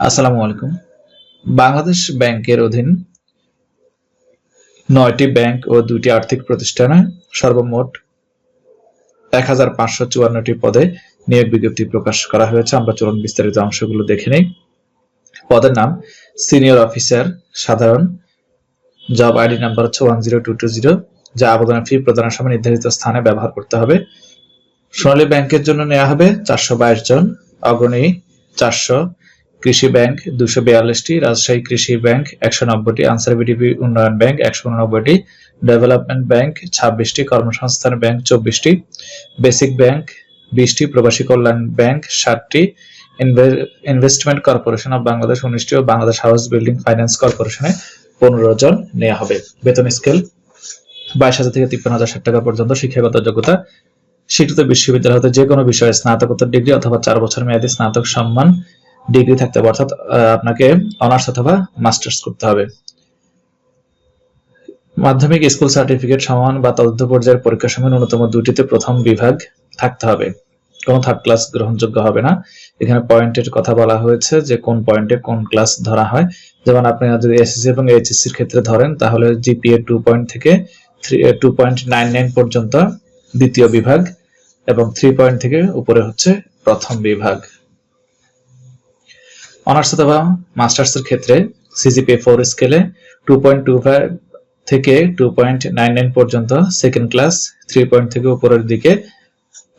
আসসালামু আলাইকুম। বাংলাদেশ ব্যাংকের অধীন নয়টি ব্যাংক ও দুটি আর্থিক প্রতিষ্ঠানে সর্বমোট এক হাজার পাঁচশো চুয়ান্নটি পদে নিয়োগ বিজ্ঞপ্তি প্রকাশ করা হয়েছে। আমরা চলুন বিস্তারিত অংশগুলো দেখে নেই। পদের নাম সিনিয়র অফিসার, সাধারণ, জব আইডি নাম্বার হচ্ছে one zero two two zero, যা আবেদনের ফি প্রদানের সময় নির্ধারিত স্থানে ব্যবহার করতে হবে। সোনালী ব্যাংকের জন্য নেওয়া হবে চারশো বাইশ জন, অগ্রণী চারশো কৃষি ব্যাংক দুশো বিয়াল্লিশটি, রাজশাহী কৃষি ব্যাংক একশো নব্বইটি, আনসার বিডিপি উন্নয়ন ব্যাংক একশো উননব্বইটি, ডেভেলপমেন্ট ব্যাংক ছাব্বিশটি, কর্মসংস্থান ব্যাংক চব্বিশটি, বেসিক ব্যাংক বিশটি, প্রবাসী কল্যাণ ব্যাংক ষাটটি ইনভেস্টমেন্ট কর্পোরেশন অফ বাংলাদেশ উনিশটি ও বাংলাদেশ হাউস বিল্ডিং ফাইন্যান্স কর্পোরেশনে পনেরো জন নেওয়া হবে। বেতন স্কেল বাইশ হাজার থেকে তিপ্পান্ন হাজার ষাট টাকা পর্যন্ত, শিক্ষাগত যোগ্যতা স্বীকৃত বিশ্ববিদ্যালয় হতে যে কোনো বিষয়ে স্নাতকোত্তর ডিগ্রি অথবা চার বছর মেয়াদী স্নাতক সম্মান ডিগ্রি থাকতে হবে, অর্থাৎ আপনাকে অনার্স অথবা মাস্টার্স করতে হবে। মাধ্যমিক স্কুল সার্টিফিকেট সমান বা তদন্ত পর্যায়ের পরীক্ষার সময় ন্যূনতম দুটিতে প্রথম বিভাগ থাকতে হবে। কোনো থার্ড ক্লাস গ্রহণযোগ্য হবে না। এখানে পয়েন্টের কথা বলা হয়েছে যে কোন পয়েন্টে কোন ক্লাস ধরা হয়। যেমন আপনি যদি এসএসসি এবং এইচএসসি এর ক্ষেত্রে ধরেন, তাহলে জিপিএ টু পয়েন্ট থেকে three two point nine nine পর্যন্ত দ্বিতীয় বিভাগ এবং থ্রি পয়েন্ট থেকে উপরে হচ্ছে প্রথম বিভাগ। অনার্স অথবা মাস্টার্স এর ক্ষেত্রে সিজিপিএ ফোর স্কেলে টু পয়েন্ট টু ফাইভ থেকে টু পয়েন্ট নাইন নাইন পর্যন্ত সেকেন্ড ক্লাস থ্রি পয়েন্ট থেকে উপরের দিকে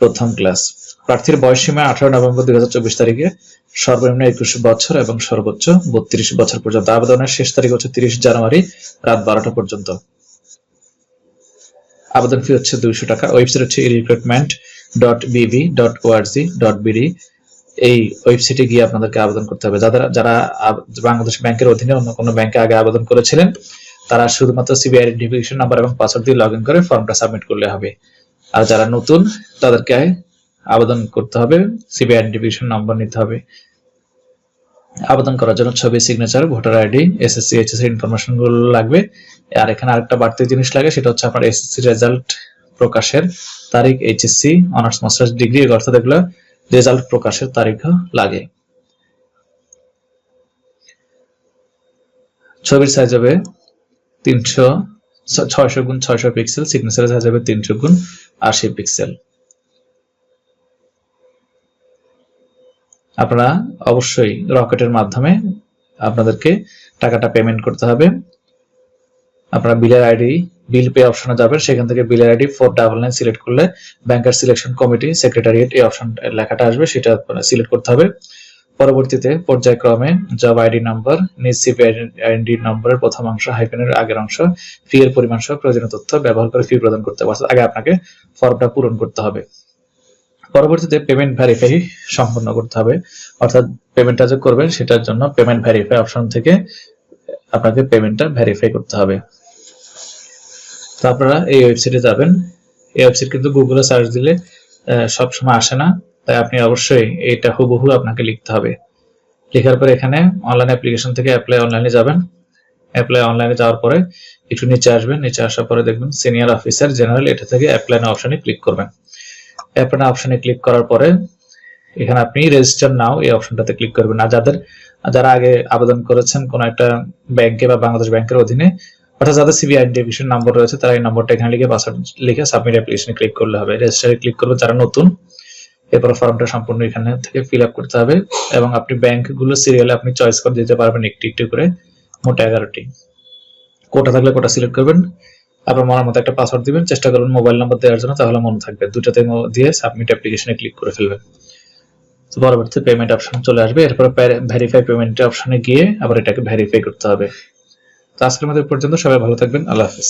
প্রথম ক্লাস প্রার্থীর বয়স সীমা আঠারো নভেম্বর দুই হাজার চব্বিশ তারিখে। সর্বনিম্ন একুশ বছর এবং সর্বোচ্চ বত্রিশ বছর পর্যন্ত। আবেদনের শেষ তারিখ হচ্ছে তিরিশ জানুয়ারি রাত বারোটা পর্যন্ত। আবেদন ফি হচ্ছে দুইশো টাকা। ওয়েবসাইট হচ্ছে recruitment dot BB dot ORG dot BD এই ওয়েবসাইটে গিয়ে আপনাদেরকে আবেদন করতে হবে। যারা যারা বাংলাদেশ ব্যাংকের অধীনে অন্য কোনো ব্যাংকে আগে আবেদন করেছিলেন, তারা শুধুমাত্র সিবি আইডেন্টিফিকেশন নাম্বার এবং পাসওয়ার্ড দিয়ে লগ ইন করে ফর্মটা সাবমিট করলে হবে। আর যারা নতুন, তাদেরকে আবেদন করতে হবে সিবি আইডেন্টিফিকেশন নাম্বার নিতে হবে। আবেদন করার জন্য ছবি signature voter ID SSC HSC ইনফরমেশনগুলো লাগবে। আর এখানে আরেকটা বাড়তি জিনিস লাগে, সেটা হচ্ছে আপনার এসএসসি রেজাল্ট প্রকাশের তারিখ এইচএসসি অনার্স মাস্টার্স ডিগ্রি অর্থাৎ এগুলো রেজাল্ট প্রকাশের তারিখও লাগে। ছবির সাইজ হবে তিনশো ছয়শো গুণ ছয়শো পিক্সেল সিগনেচারের সাইজ হবে তিনশো গুণ আশি পিক্সেল আপনারা অবশ্যই রকেটের মাধ্যমে আপনাদেরকে টাকাটা পেমেন্ট করতে হবে। আপনারা বিলের আইডি বিল পে অপশনে যাবেন। সেখান থেকে বিলের ID four double nine select করলে ব্যাংকার সিলেকশন কমিটি সেক্রেটারিয়েট এই অপশন লেখাটা আসবে, সেটা সিলেক্ট করতে হবে। পরবর্তীতে পর্যায়ক্রমে জব আইডি নাম্বার নিজ আইডি নম্বরের প্রথম অংশ হাইফেনের আগের অংশ ফি এর পরিমাণ সহ প্রয়োজনীয় তথ্য ব্যবহার করে ফি প্রদান করতে হবে। আগে আপনাকে ফর্মটা পূরণ করতে হবে। পরবর্তীতে পেমেন্ট ভেরিফাই সম্পন্ন করতে হবে। অর্থাৎ পেমেন্টটা যে করবেন, সেটার জন্য পেমেন্ট ভেরিফাই অপশন থেকে আপনাকে পেমেন্টটা ভেরিফাই করতে হবে। তো আপনারা এই ওয়েবসাইটে যাবেন। এই ওয়েবসাইট কিন্তু গুগলে সার্চ দিলে সব সময় আসে না। তাই আপনি অবশ্যই এটা হুবহু আপনাকে লিখতে হবে। লেখার পরে এখানে অনলাইন অ্যাপ্লিকেশন থেকে অ্যাপ্লাই অনলাইনে যাবেন। অ্যাপ্লাই অনলাইনে যাওয়ার পরে একটু নিচে আসবেন। নিচে আসার পরে দেখবেন সিনিয়র অফিসার জেনারেল এটা থেকে অ্যাপ্লাই অপশনে ক্লিক করবেন। অ্যাপ্লাই অপশনে ক্লিক করার পরে এখানে আপনি রেজিস্টার নাও এই অপশনটাতে ক্লিক করবেন। আর যাদের, যারা আগে আবেদন করেছেন কোন একটা ব্যাংকে বা বাংলাদেশ ব্যাংকের অধীনে অর্থাৎ যাদের সিবি আইডেন্টিফিকেশন নাম্বার রয়েছে, তারা এই নম্বরটা এখানে লিখে পাসওয়ার্ড লিখে সাবমিট অ্যাপ্লিকেশনে ক্লিক করলে হবে। রেজিস্টারে ক্লিক করবে যারা নতুন, এরপর ফর্মটা সম্পূর্ণ এখানে থেকে ফিল আপ করতে হবে এবং আপনি ব্যাংকগুলো সিরিয়ালে আপনি চয়েস করে দিতে পারবেন একটি একটি করে, মোট এগারোটি। কোটা থাকলে কোটা সিলেক্ট করবেন। আপনার মনের মতো একটা পাসওয়ার্ড দিবেন, চেষ্টা করবেন মোবাইল নাম্বার দেওয়ার জন্য, তাহলে মনে থাকবে। দুটাতে দিয়ে সাবমিট অ্যাপ্লিকেশনে ক্লিক করে ফেলবেন। তো পরবর্তীতে পেমেন্ট অপশন চলে আসবে। এরপর ভেরিফাই পেমেন্ট অপশনে গিয়ে আবার এটাকে ভেরিফাই করতে হবে। তো আজকের মধ্যে পর্যন্ত সবাই ভালো থাকবেন। আল্লাহ হাফিজ।